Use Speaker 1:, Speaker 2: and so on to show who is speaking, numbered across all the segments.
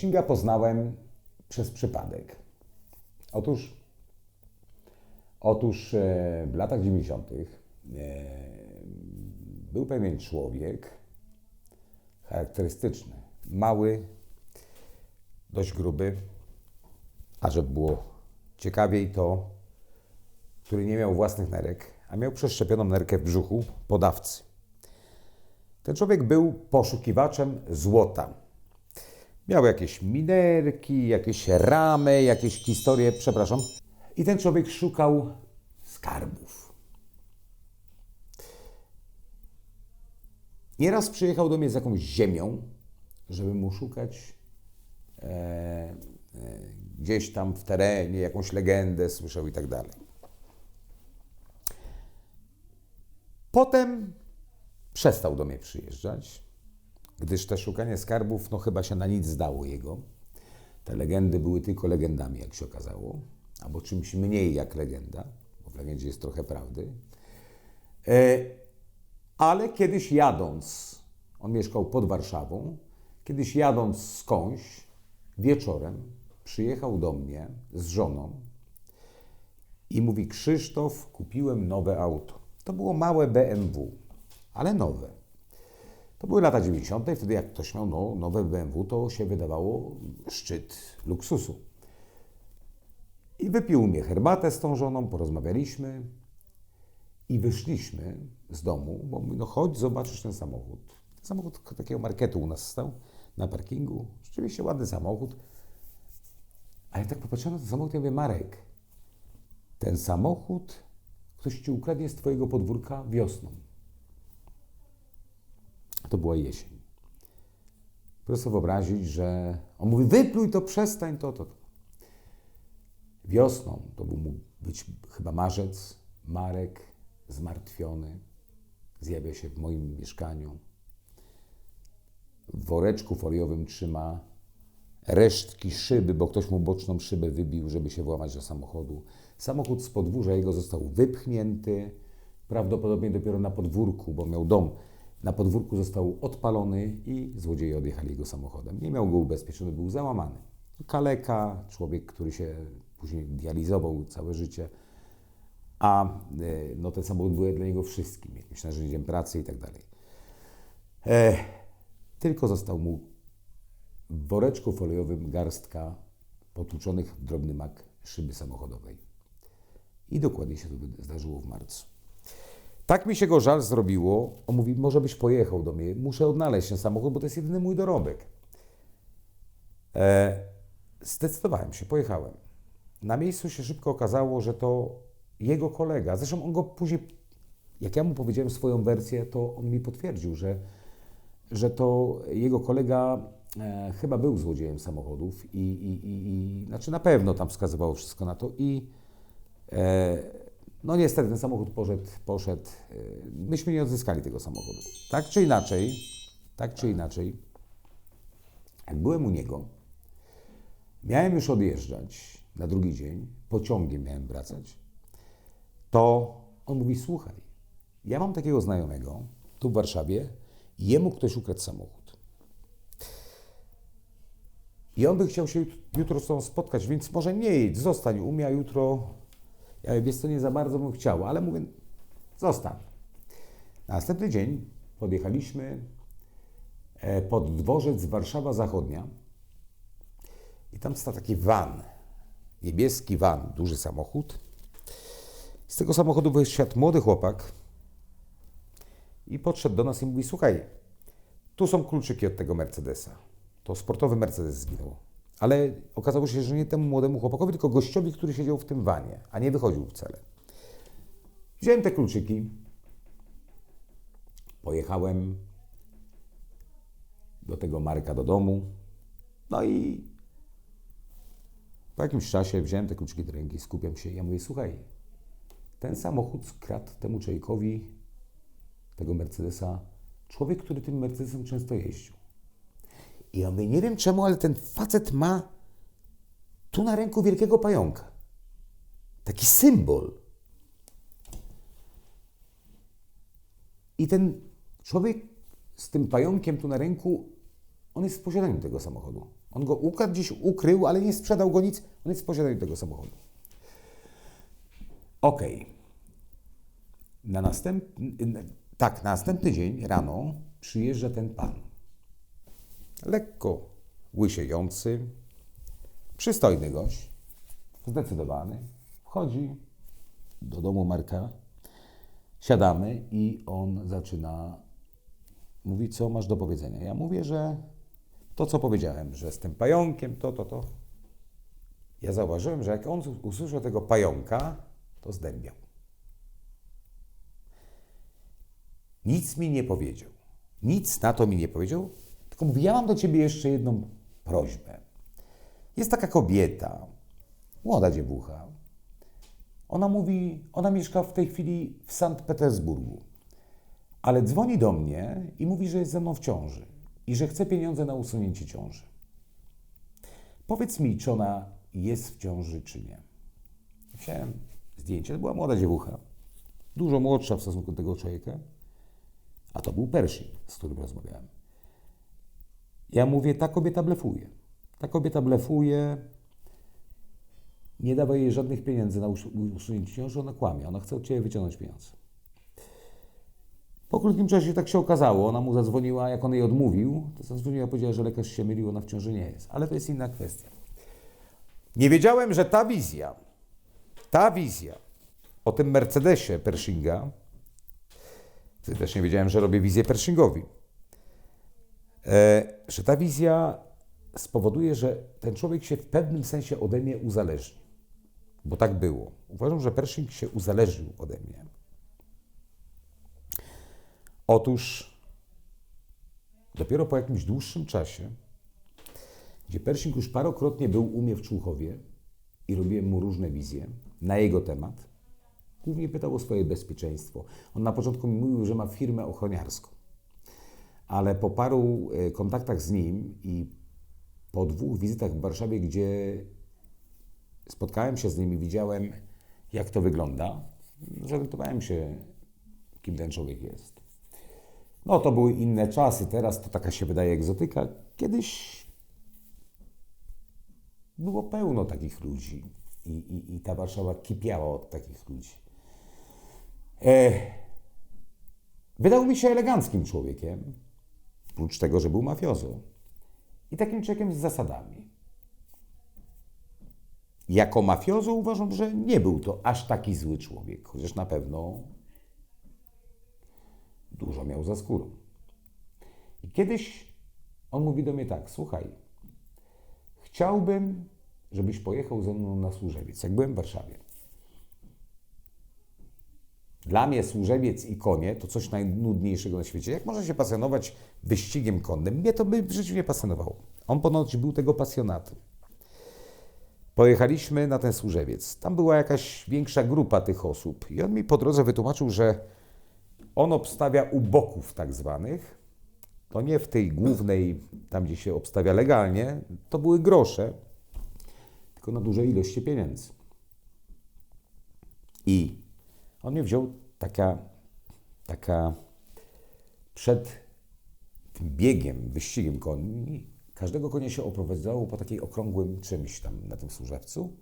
Speaker 1: Pershinga poznałem przez przypadek. Otóż, otóż e, w latach 90. E, był pewien człowiek charakterystyczny, mały, dość gruby, a żeby było ciekawiej, to który nie miał własnych nerek, a miał przeszczepioną nerkę w brzuchu podawcy. Ten człowiek był poszukiwaczem złota. Miał jakieś minerki, jakieś ramy, jakieś historie, przepraszam. I ten człowiek szukał skarbów. Nieraz przyjechał do mnie z jakąś ziemią, żeby mu szukać e, e, gdzieś tam w terenie, jakąś legendę słyszał i tak dalej. Potem przestał do mnie przyjeżdżać, gdyż te szukanie skarbów, no chyba się na nic zdało jego. Te legendy były tylko legendami, jak się okazało, albo czymś mniej jak legenda, bo w legendzie jest trochę prawdy. E, ale kiedyś jadąc, on mieszkał pod Warszawą, kiedyś jadąc skądś, wieczorem przyjechał do mnie z żoną i mówi: Krzysztof, kupiłem nowe auto. To było małe BMW, ale nowe. To były lata 90., wtedy jak ktoś miał no, nowe BMW, to się wydawało szczyt luksusu. I wypił mnie herbatę z tą żoną, porozmawialiśmy i wyszliśmy z domu, bo mówi, no chodź, zobaczysz ten samochód. Samochód takiego marketu u nas stał na parkingu. Rzeczywiście ładny samochód. A ja tak popatrzyłem na ten samochód i mówię, Marek, ten samochód ktoś ci ukradnie z twojego podwórka wiosną. To była jesień. Proszę sobie wyobrazić, że on mówi, wypluj to, przestań to, to. Wiosną, to był mógł być chyba marzec, Marek zmartwiony zjawia się w moim mieszkaniu. W woreczku foliowym trzyma resztki szyby, bo ktoś mu boczną szybę wybił, żeby się włamać do samochodu. Samochód z podwórza jego został wypchnięty, prawdopodobnie dopiero na podwórku, bo miał dom. Na podwórku został odpalony i złodzieje odjechali jego samochodem. Nie miał go ubezpieczony, był załamany. Kaleka, człowiek, który się później dializował całe życie, a e, no, ten samochód był dla niego wszystkim, jakimś narzędziem pracy i tak dalej. E, tylko został mu w woreczku foliowym garstka potłuczonych w drobny mak szyby samochodowej. I dokładnie się to zdarzyło w marcu. Tak mi się go żal zrobiło. On mówi, może byś pojechał do mnie, muszę odnaleźć ten samochód, bo to jest jedyny mój dorobek. E, zdecydowałem się, pojechałem. Na miejscu się szybko okazało, że to jego kolega. Zresztą on go później, jak ja mu powiedziałem swoją wersję, to on mi potwierdził, że, że to jego kolega e, chyba był złodziejem samochodów i, i, i, i, znaczy na pewno tam wskazywało wszystko na to i e, no niestety ten samochód poszedł, poszedł, e, myśmy nie odzyskali tego samochodu. Tak czy inaczej, tak czy inaczej, jak byłem u niego, miałem już odjeżdżać na drugi dzień, pociągiem miałem wracać, to on mówi, słuchaj, ja mam takiego znajomego tu w Warszawie, jemu ktoś ukradł samochód. I on by chciał się jutro z tobą spotkać, więc może nie jedź, zostań u mnie, a jutro, ja wiesz co, nie za bardzo bym chciał, ale mówię, zostań. Na następny dzień podjechaliśmy e, pod dworzec Warszawa Zachodnia i tam stał taki van, niebieski van, duży samochód. Z tego samochodu wyszedł młody chłopak i podszedł do nas i mówi, słuchaj, tu są kluczyki od tego Mercedesa. To sportowy Mercedes zginął. Ale okazało się, że nie temu młodemu chłopakowi, tylko gościowi, który siedział w tym wanie, a nie wychodził wcale. Wziąłem te kluczyki, pojechałem do tego Marka do domu, no i po jakimś czasie wziąłem te kluczyki do ręki, skupiam się i ja mówię, słuchaj, ten samochód skradł temu człowiekowi, tego Mercedesa, człowiek, który tym Mercedesem często jeździł. I ja mówię, nie wiem czemu, ale ten facet ma tu na ręku wielkiego pająka. Taki symbol. I ten człowiek z tym pająkiem tu na ręku, on jest w posiadaniu tego samochodu. On go ukradł, gdzieś ukrył, ale nie sprzedał go nic. On jest w posiadaniu tego samochodu. Okej. Na następny, tak, na następny dzień rano przyjeżdża ten pan. Lekko łysiejący, przystojny gość, zdecydowany. Wchodzi do domu Marka, siadamy i on zaczyna mówić, co masz do powiedzenia. Ja mówię, że to, co powiedziałem, że z tym pająkiem, to, to, to. Ja zauważyłem, że jak on usłyszał tego pająka, to zdębiał. Nic mi nie powiedział. Nic na to mi nie powiedział, tylko mówi, ja mam do ciebie jeszcze jedną prośbę. Jest taka kobieta, młoda dziewucha. Ona mówi, ona mieszka w tej chwili w Sankt Petersburgu, ale dzwoni do mnie i mówi, że jest ze mną w ciąży i że chce pieniądze na usunięcie ciąży. Powiedz mi, czy ona jest w ciąży, czy nie. Wziąłem zdjęcie, to była młoda dziewucha, dużo młodsza w stosunku do tego człowieka, a to był Pershing, z którym rozmawiałem. Ja mówię, ta kobieta blefuje. Ta kobieta blefuje, nie dawaj jej żadnych pieniędzy na us- usunięcie ciąży, ona kłamie, ona chce od Ciebie wyciągnąć pieniądze. Po krótkim czasie tak się okazało, ona mu zadzwoniła, jak on jej odmówił, to zadzwoniła, powiedziała, że lekarz się mylił, ona w ciąży nie jest. Ale to jest inna kwestia. Nie wiedziałem, że ta wizja, ta wizja o tym Mercedesie Pershinga, też nie wiedziałem, że robię wizję Pershingowi, że ta wizja spowoduje, że ten człowiek się w pewnym sensie ode mnie uzależni. Bo tak było. Uważam, że Pershing się uzależnił ode mnie. Otóż dopiero po jakimś dłuższym czasie, gdzie Pershing już parokrotnie był u mnie w Człuchowie i robiłem mu różne wizje na jego temat, głównie pytał o swoje bezpieczeństwo. On na początku mi mówił, że ma firmę ochroniarską. Ale po paru e, kontaktach z nim i po dwóch wizytach w Warszawie, gdzie spotkałem się z nim i widziałem, jak to wygląda, zorientowałem się, kim ten człowiek jest. No to były inne czasy, teraz to taka się wydaje egzotyka. Kiedyś było pełno takich ludzi i, i, i ta Warszawa kipiała od takich ludzi. E, wydał mi się eleganckim człowiekiem, oprócz tego, że był mafiozą. I takim człowiekiem z zasadami. Jako mafiozo uważam, że nie był to aż taki zły człowiek, chociaż na pewno dużo miał za skórą. I kiedyś on mówi do mnie tak: Słuchaj, chciałbym, żebyś pojechał ze mną na służewiec, jak byłem w Warszawie. Dla mnie służewiec i konie to coś najnudniejszego na świecie. Jak można się pasjonować wyścigiem konnym? Mnie to by w życiu nie pasjonowało. On ponoć był tego pasjonatem. Pojechaliśmy na ten służewiec. Tam była jakaś większa grupa tych osób i on mi po drodze wytłumaczył, że on obstawia u boków tak zwanych. To nie w tej głównej, tam gdzie się obstawia legalnie, to były grosze, tylko na duże ilości pieniędzy. I on mnie wziął taka, taka przed tym biegiem, wyścigiem koni. Każdego konia się oprowadzało po takiej okrągłym czymś tam na tym służewcu.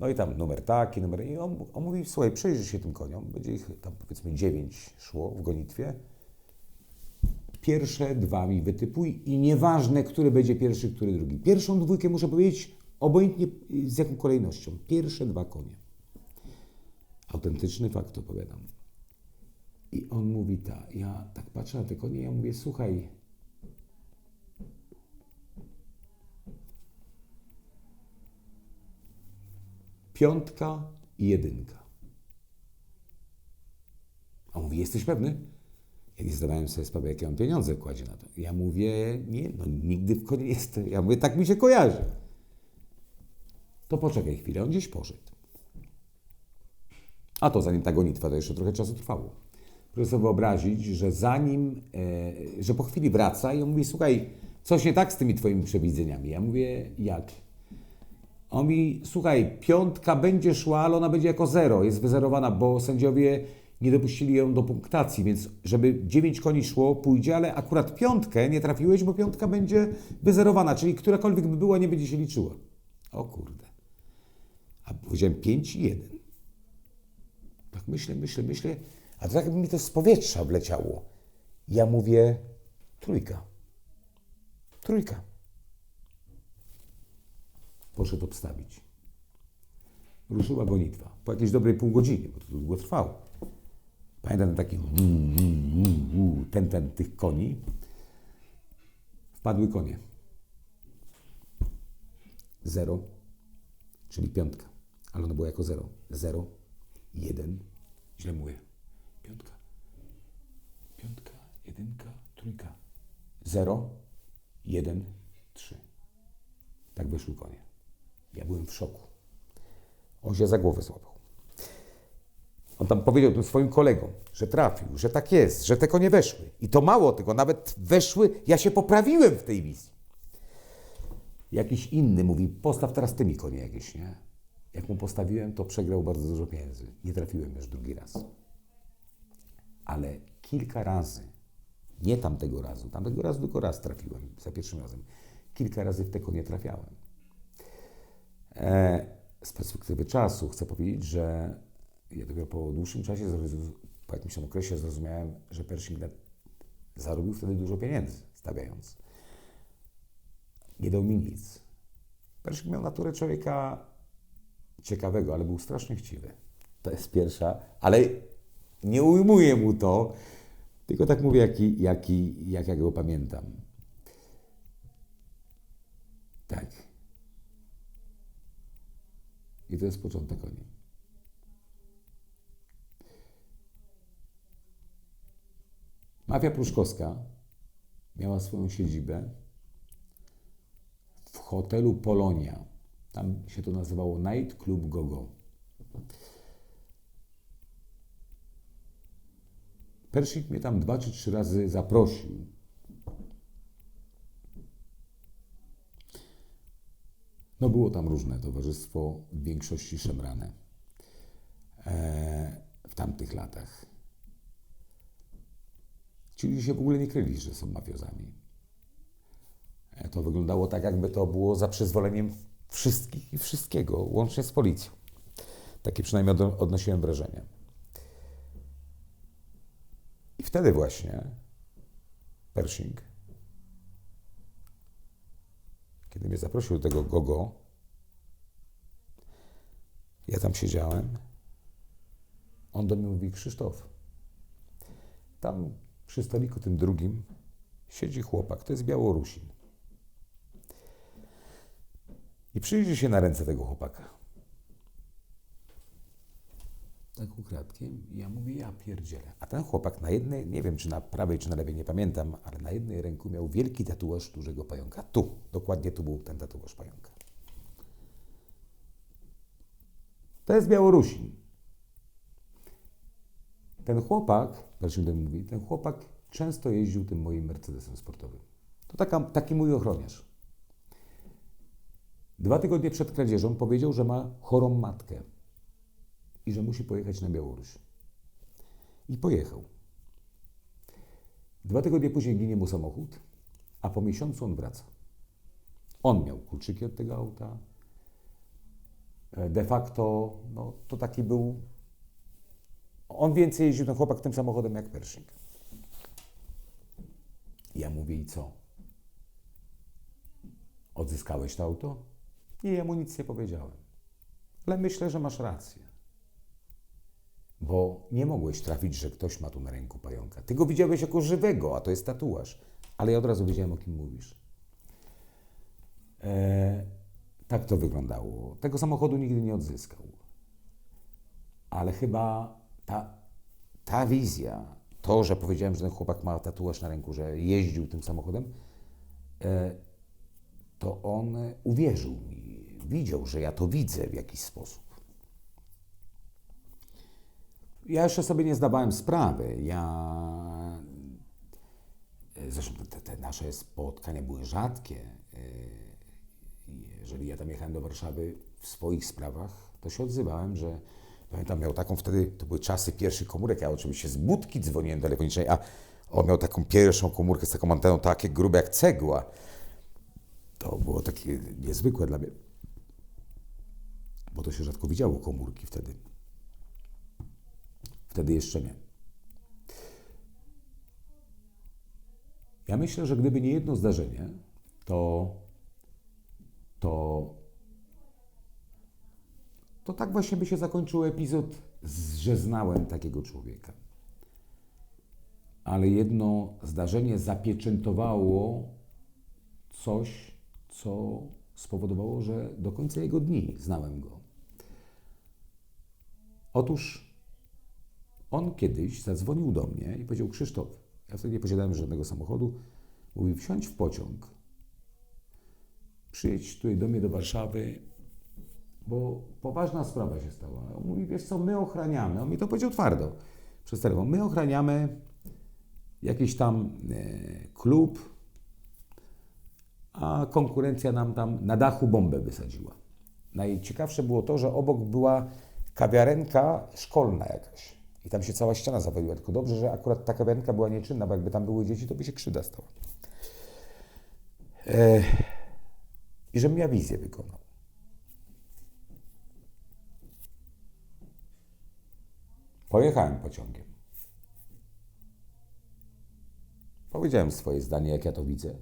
Speaker 1: No i tam numer taki, numer... I on, on mówi, słuchaj, przyjrzyj się tym koniom. Będzie ich tam powiedzmy dziewięć szło w gonitwie. Pierwsze dwa mi wytypuj i nieważne, który będzie pierwszy, który drugi. Pierwszą dwójkę muszę powiedzieć obojętnie z jaką kolejnością. Pierwsze dwa konie. Autentyczny fakt opowiadam. I on mówi tak, ja tak patrzę na te konie, ja mówię, słuchaj, piątka i jedynka. A on mówi, jesteś pewny? Ja nie zdawałem sobie sprawy, jakie on pieniądze kładzie na to. Ja mówię, nie, no nigdy w konie nie jestem. Ja mówię, tak mi się kojarzy. To poczekaj chwilę, on gdzieś poszedł. A to zanim ta gonitwa, to jeszcze trochę czasu trwało. Proszę sobie wyobrazić, że zanim, e, że po chwili wraca i on mówi, słuchaj, coś nie tak z tymi twoimi przewidzeniami. Ja mówię, jak? On mi, słuchaj, piątka będzie szła, ale ona będzie jako zero, jest wyzerowana, bo sędziowie nie dopuścili ją do punktacji, więc żeby 9 koni szło, pójdzie, ale akurat piątkę nie trafiłeś, bo piątka będzie wyzerowana, czyli którakolwiek by była, nie będzie się liczyła. O kurde. A powiedziałem 5 i 1. Tak myślę, myślę, myślę, a to tak mi to z powietrza wleciało. Ja mówię, trójka. Trójka. Poszedł obstawić. Ruszyła gonitwa. Po jakiejś dobrej pół godziny, bo to długo trwało. Pamiętam taki ten, ten tych koni. Wpadły konie. Zero, czyli piątka. Ale ono było jako zero. Zero, jeden, źle mówię. Piątka, piątka, jedynka, trójka. Zero, jeden, trzy. Tak wyszły konie. Ja byłem w szoku. On się za głowę złapał. On tam powiedział tym swoim kolegom, że trafił, że tak jest, że te konie weszły. I to mało tego, nawet weszły, ja się poprawiłem w tej wizji. Jakiś inny mówi, postaw teraz tymi konie jakieś, nie? Jak mu postawiłem, to przegrał bardzo dużo pieniędzy. Nie trafiłem już drugi raz. Ale kilka razy, nie tamtego razu, tamtego razu tylko raz trafiłem, za pierwszym razem. Kilka razy w te konie trafiałem. E, z perspektywy czasu chcę powiedzieć, że ja dopiero po dłuższym czasie, po jakimś tam okresie zrozumiałem, że Pershing zarobił wtedy dużo pieniędzy stawiając. Nie dał mi nic. Pershing miał naturę człowieka ciekawego, ale był strasznie chciwy. To jest pierwsza, ale nie ujmuję mu to, tylko tak mówię, jaki, jaki, jak ja go pamiętam. Tak. I to jest początek koni. Mafia pruszkowska miała swoją siedzibę w hotelu Polonia. Tam się to nazywało Night Club Gogo. Persik mnie tam dwa czy trzy razy zaprosił. No było tam różne towarzystwo, w większości szemrane e, w tamtych latach. Ci ludzie się w ogóle nie kryli, że są mafiozami. E, to wyglądało tak, jakby to było za przyzwoleniem wszystkich i wszystkiego, łącznie z policją. Takie przynajmniej od, odnosiłem wrażenie. I wtedy właśnie Pershing, kiedy mnie zaprosił do tego gogo, ja tam siedziałem, on do mnie mówi, Krzysztof, tam przy stoliku tym drugim siedzi chłopak, to jest Białorusin. I przyjrzy się na ręce tego chłopaka. Tak ukradkiem. Ja mówię, ja pierdzielę. A ten chłopak na jednej, nie wiem czy na prawej, czy na lewej, nie pamiętam, ale na jednej ręku miał wielki tatuaż dużego pająka. Tu, dokładnie tu był ten tatuaż pająka. To jest Białorusin. Ten chłopak, ten mówi, ten chłopak często jeździł tym moim Mercedesem sportowym. To taka, taki mój ochroniarz. Dwa tygodnie przed kradzieżą powiedział, że ma chorą matkę i że musi pojechać na Białoruś. I pojechał. Dwa tygodnie później ginie mu samochód, a po miesiącu on wraca. On miał kluczyki od tego auta. E, De facto, no, to taki był. On więcej jeździł ten chłopak tym samochodem jak Pershing. Ja mówię, i co? Odzyskałeś to auto? Nie, ja mu nic nie powiedziałem. Ale myślę, że masz rację. Bo nie mogłeś trafić, że ktoś ma tu na ręku pająka. Ty go widziałeś jako żywego, a to jest tatuaż. Ale ja od razu wiedziałem, o kim mówisz. E, tak to wyglądało. Tego samochodu nigdy nie odzyskał. Ale chyba ta, ta wizja, to, że powiedziałem, że ten chłopak ma tatuaż na ręku, że jeździł tym samochodem, e, to on uwierzył mi. Widział, że ja to widzę w jakiś sposób. Ja jeszcze sobie nie zdawałem sprawy. Ja. Zresztą te, te nasze spotkania były rzadkie. Jeżeli ja tam jechałem do Warszawy w swoich sprawach, to się odzywałem, że Pamiętam, miał taką wtedy, to były czasy pierwszych komórek, ja oczywiście z budki dzwoniłem telefonicznej, a on miał taką pierwszą komórkę z taką anteną, takie grube jak cegła. To było takie niezwykłe dla mnie, bo to się rzadko widziało komórki wtedy. Wtedy jeszcze nie. Ja myślę, że gdyby nie jedno zdarzenie, to, to, to tak właśnie by się zakończył epizod, że znałem takiego człowieka. Ale jedno zdarzenie zapieczętowało coś, co spowodowało, że do końca jego dni znałem go. Otóż on kiedyś zadzwonił do mnie i powiedział: Krzysztof, ja wtedy nie posiadałem żadnego samochodu. Mówi: wsiądź w pociąg, przyjedź tutaj do mnie do Warszawy, bo poważna sprawa się stała. On mówi: Wiesz co, my ochraniamy. On mi to powiedział twardo przez telefon. My ochraniamy jakiś tam e, klub, a konkurencja nam tam na dachu bombę wysadziła. Najciekawsze było to, że obok była kawiarenka szkolna jakaś. I tam się cała ściana zawaliła. Tylko dobrze, że akurat ta kawiarenka była nieczynna, bo jakby tam były dzieci, to by się krzywda stała. E, I żebym ja wizję wykonał. Pojechałem pociągiem. Powiedziałem swoje zdanie, jak ja to widzę.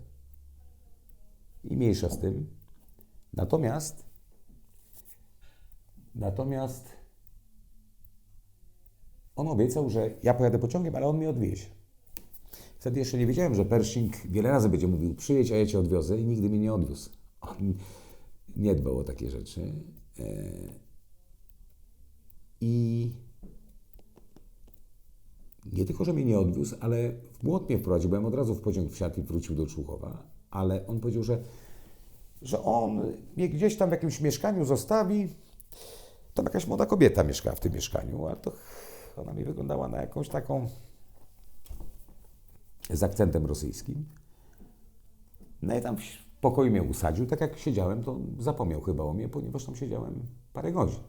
Speaker 1: I mniejsza z tym. Natomiast, natomiast on obiecał, że ja pojadę pociągiem, ale on mnie odwiezie. Wtedy jeszcze nie wiedziałem, że Pershing wiele razy będzie mówił, przyjedź, a ja cię odwiozę i nigdy mnie nie odwiózł. On nie dbał o takie rzeczy. E, I nie tylko, że mnie nie odwiózł, ale w błąd mnie wprowadził, byłem od razu w pociąg wsiadł i wrócił do Człuchowa, ale on powiedział, że, że on mnie gdzieś tam w jakimś mieszkaniu zostawi. Tam jakaś młoda kobieta mieszkała w tym mieszkaniu, a to ona mi wyglądała na jakąś taką z akcentem rosyjskim. No i tam w pokoju mnie usadził, tak jak siedziałem, to zapomniał chyba o mnie, ponieważ tam siedziałem parę godzin.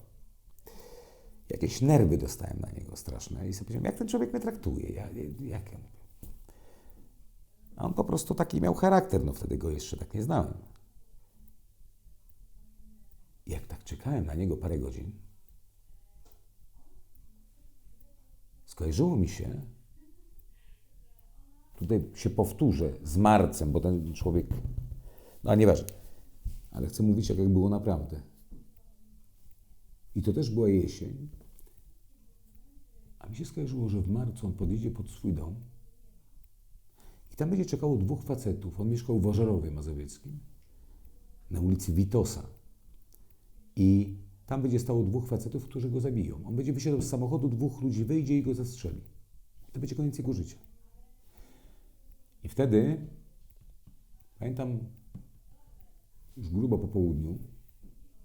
Speaker 1: Jakieś nerwy dostałem na niego straszne i sobie powiedziałem, jak ten człowiek mnie traktuje, ja, jak. A on po prostu taki miał charakter, no wtedy go jeszcze tak nie znałem. Jak tak czekałem na niego parę godzin, skojarzyło mi się, tutaj się powtórzę, z Marcem, bo ten człowiek, no a nieważne, ale chcę mówić, jak, jak było naprawdę. I to też była jesień, a mi się skojarzyło, że w marcu on podjedzie pod swój dom i tam będzie czekało dwóch facetów. On mieszkał w Ożerowie Mazowieckim, na ulicy Witosa. I tam będzie stało dwóch facetów, którzy go zabiją. On będzie wysiadał z samochodu, dwóch ludzi wyjdzie i go zastrzeli. I to będzie koniec jego życia. I wtedy, pamiętam, już grubo po południu,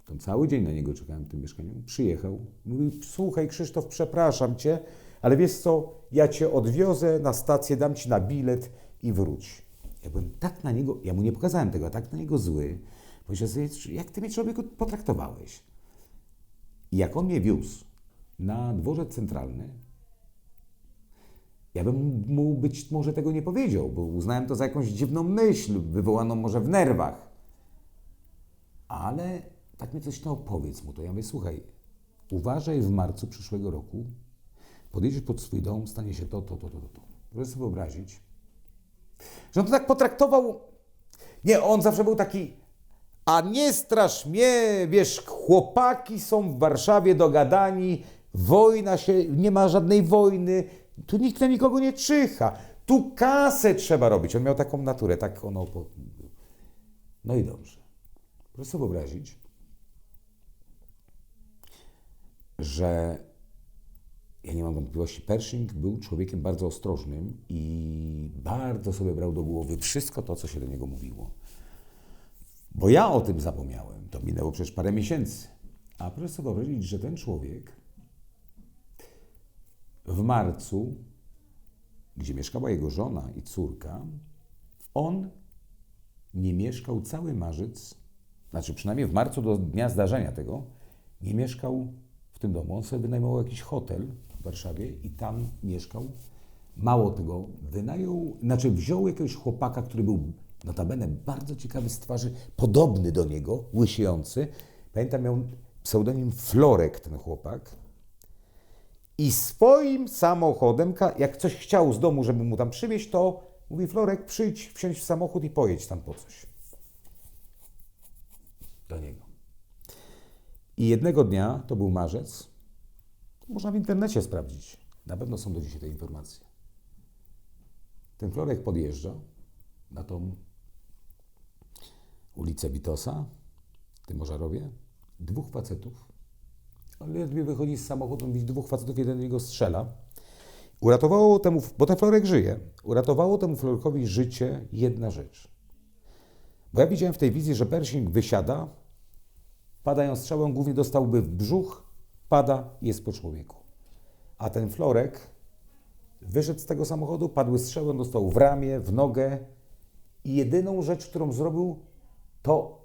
Speaker 1: tam cały dzień na niego czekałem w tym mieszkaniu, przyjechał, mówi, słuchaj Krzysztof, przepraszam Cię, ale wiesz co, ja Cię odwiozę na stację, dam Ci na bilet i wróć. Ja byłem tak na niego, ja mu nie pokazałem tego, a tak na niego zły, powiedział sobie, jak Ty mnie człowieku potraktowałeś. I jak on mnie wiózł na dworzec centralny, ja bym mu być może tego nie powiedział, bo uznałem to za jakąś dziwną myśl, wywołaną może w nerwach. Ale tak mi coś to powiedz mu to. Ja mówię, słuchaj, uważaj w marcu przyszłego roku, podjedziesz pod swój dom, stanie się to, to, to, to, to. to. Proszę sobie wyobrazić, że on to tak potraktował. Nie, on zawsze był taki, a nie strasz mnie, wiesz, chłopaki są w Warszawie dogadani, wojna się, nie ma żadnej wojny, tu nikt na nikogo nie czyha, tu kasę trzeba robić. On miał taką naturę, tak ono. No i dobrze. Proszę sobie wyobrazić, że ja nie mam wątpliwości, Pershing był człowiekiem bardzo ostrożnym i bardzo sobie brał do głowy wszystko to, co się do niego mówiło. Bo ja o tym zapomniałem. To minęło przecież parę miesięcy. A proszę sobie wyobrazić, że ten człowiek w marcu, gdzie mieszkała jego żona i córka, on nie mieszkał cały marzec, znaczy przynajmniej w marcu do dnia zdarzenia tego, nie mieszkał w tym domu. On sobie wynajmował jakiś hotel w Warszawie i tam mieszkał. Mało tego, wynajął, znaczy wziął jakiegoś chłopaka, który był notabene bardzo ciekawy z twarzy, podobny do niego, łysiejący. Pamiętam, miał pseudonim Florek ten chłopak. I swoim samochodem, jak coś chciał z domu, żeby mu tam przywieźć, to mówi Florek, przyjdź, wsiądź w samochód i pojedź tam po coś. Do niego. I jednego dnia, to był marzec, można w internecie sprawdzić. Na pewno są do dzisiaj te informacje. Ten Florek podjeżdża na tą ulicę Witosa, w tym Możarowie, dwóch facetów. On ledwie wychodzi z samochodu, widzi dwóch facetów, jeden w niego strzela. Uratowało temu, bo ten Florek żyje, uratowało temu Florkowi życie jedna rzecz. Bo ja widziałem w tej wizji, że Pershing wysiada, padają strzałą, głównie dostałby w brzuch, pada jest po człowieku. A ten Florek wyszedł z tego samochodu, padły strzały, on dostał w ramię, w nogę i jedyną rzecz, którą zrobił, to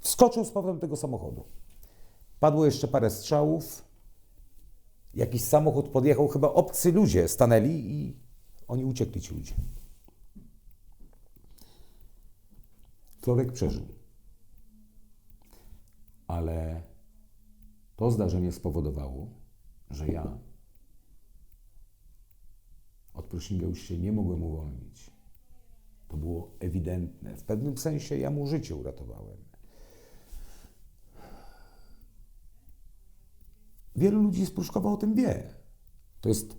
Speaker 1: wskoczył z powrotem tego samochodu. Padło jeszcze parę strzałów, jakiś samochód podjechał, chyba obcy ludzie stanęli i oni uciekli, ci ludzie. Florek przeżył. Ale to zdarzenie spowodowało, że ja od Pershinga już się nie mogłem uwolnić. To było ewidentne. W pewnym sensie ja mu życie uratowałem. Wielu ludzi z Pruszkowa o tym wie. To jest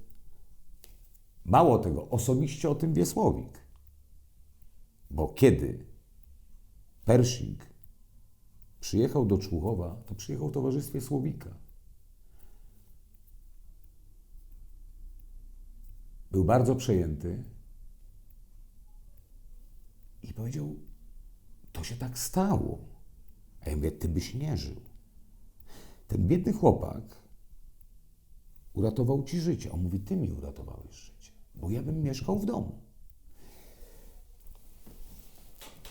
Speaker 1: mało tego, osobiście o tym wie Słowik. Bo kiedy Pershing przyjechał do Człuchowa, to przyjechał w towarzystwie Słowika. Był bardzo przejęty i powiedział: To się tak stało. A ja mówię: Ty byś nie żył. Ten biedny chłopak uratował ci życie. On mówi: Ty mi uratowałeś życie, bo ja bym mieszkał w domu.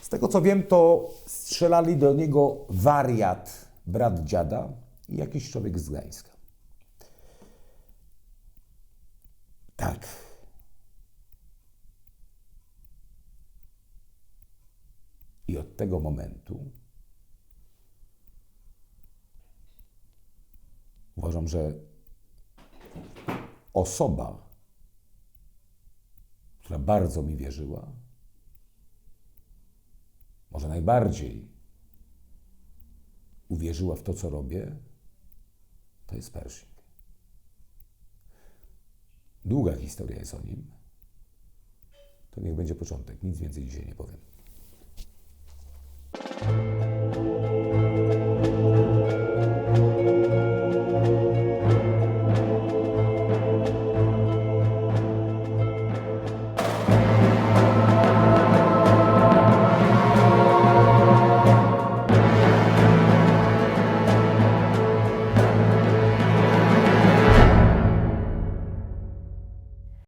Speaker 1: Z tego co wiem, to strzelali do niego wariat, brat dziada i jakiś człowiek z Gdańska. Tak. I od tego momentu uważam, że osoba, która bardzo mi wierzyła, może najbardziej uwierzyła w to, co robię, to jest Pershing. Długa historia jest o nim. To niech będzie początek. Nic więcej dzisiaj nie powiem.